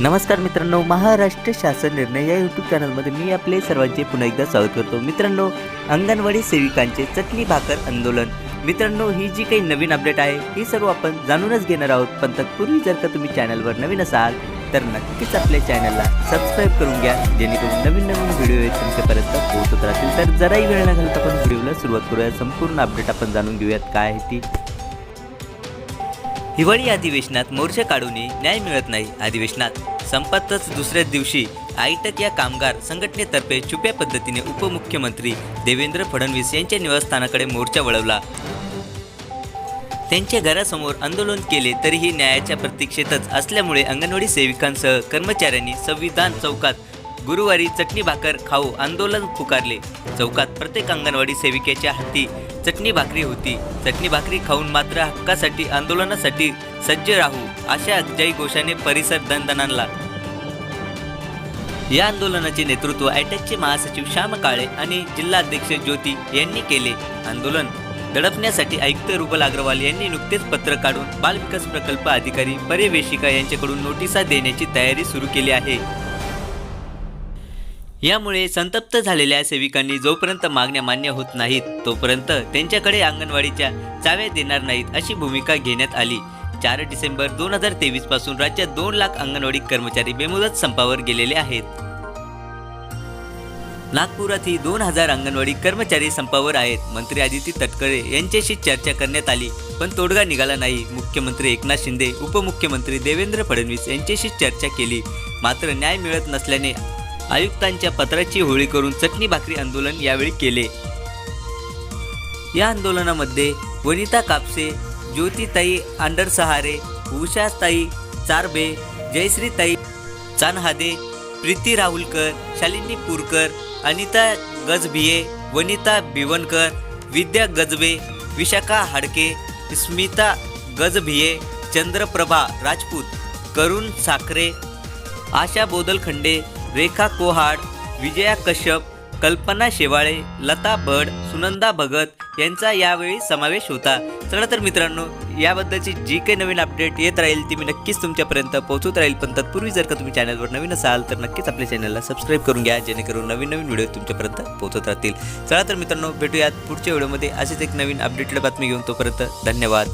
नमस्कार मित्रांनो महाराष्ट्र शासन निर्णय या यूट्यूब चॅनलमध्ये मी आपले सर्वांचे पुन्हा एकदा स्वागत करतो. मित्रांनो अंगणवाडी सेविकांचे चकली भाकर आंदोलन. मित्रांनो ही जी काही नवीन अपडेट आहे ही सर्व आपण जाणूनच घेणार आहोत. पण तत्पूर्वी जर का तुम्ही चॅनलवर नवीन असाल तर नक्कीच आपल्या चॅनलला सबस्क्राईब करून घ्या जेणेकरून नवीन नवीन व्हिडिओ तुमच्यापर्यंत पोहोचत राहतील. तर जराही वेळ न घालता आपण व्हिडिओला सुरुवात करूया. संपूर्ण अपडेट आपण जाणून घेऊयात काय आहे ती. हिवाळी अधिवेशनात मोर्चा काढूनही न्याय मिळत नाही. अधिवेशनात संपतच दुसऱ्याच दिवशी आयटक या कामगार संघटनेतर्फे छुप्या पद्धतीने उपमुख्यमंत्री देवेंद्र फडणवीस यांच्या निवासस्थानाकडे मोर्चा वळवला. त्यांच्या घरासमोर आंदोलन केले तरीही न्यायाच्या प्रतीक्षेतच असल्यामुळे अंगणवाडी सेविकांसह कर्मचाऱ्यांनी संविधान चौकात गुरुवारी चटणी भाकर खाऊ आंदोलन पुकारले. चौकात प्रत्येक अंगणवाडी सेविकेच्या हाती चटणी भाकरी होती. चटणी भाकरी खाऊन मात्र हक्कासाठी आंदोलनासाठी सज्ज राहू अशा जय घोषाने परिसर दणदणाणला या आंदोलनाचे नेतृत्व आयटकचे महासचिव श्याम काळे आणि जिल्हाध्यक्ष ज्योती यांनी केले. आंदोलन दडपण्यासाठी आयुक्त रुबल अग्रवाल यांनी नुकतेच पत्र काढून बालविकास प्रकल्प अधिकारी पर्यवेशिका यांच्याकडून नोटिसा देण्याची तयारी सुरू केली आहे. यामुळे संतप्त झालेल्या सेविकांनी जोपर्यंत मागण्या मान्य होत नाहीत तोपर्यंत त्यांच्याकडे अंगणवाडीच्या चाव्या देणार नाहीत अशी भूमिका घेण्यात आली. चार डिसेंबर दोन हजार तेवीसपासून राज्यात दोन लाख अंगणवाडी कर्मचारी बेमुदत संपावर गेलेले आहेत. नागपुरातही दोन हजार अंगणवाडी कर्मचारी संपावर आहेत मंत्री आदिती तटकरे यांच्याशी चर्चा करण्यात आली पण तोडगा निघाला नाही. मुख्यमंत्री एकनाथ शिंदे उपमुख्यमंत्री देवेंद्र फडणवीस यांच्याशी चर्चा केली मात्र न्याय मिळत नसल्याने आयुक्तांच्या पत्राची होळी करून चटणी भाकरी आंदोलन यावेळी केले. या आंदोलनामध्ये वनिता कापसे ज्योतिताई आंडरसहारे उषाताई चारबे जयश्रीताई चानहादे प्रीती राहुलकर शालिनी पुरकर अनिता गजभिये वनिता भिवनकर विद्या गजबे विशाखा हाडके स्मिता गजभिये चंद्रप्रभा राजपूत करुण साखरे आशा बोदलखंडे रेखा कोहाड विजया कश्यप कल्पना शेवाळे लता भड सुनंदा भगत यांचा यावेळी समावेश होता. चला तर मित्रांनो याबद्दलची जी काही नवीन अपडेट येत राहील ती मी नक्कीच तुमच्यापर्यंत पोहोचत राहील. पण तत्पूर्वी जर का तुम्ही चॅनलवर नवीन असाल तर नक्कीच आपल्या चॅनलला सबस्क्राईब करून घ्या जेणेकरून नवीन नवीन व्हिडिओ तुमच्यापर्यंत पोहोचत राहतील. चला तर मित्रांनो भेटूयात पुढच्या व्हिडिओमध्ये अशीच एक नवीन अपडेटेड बातमी घेऊन तोपर्यंत धन्यवाद.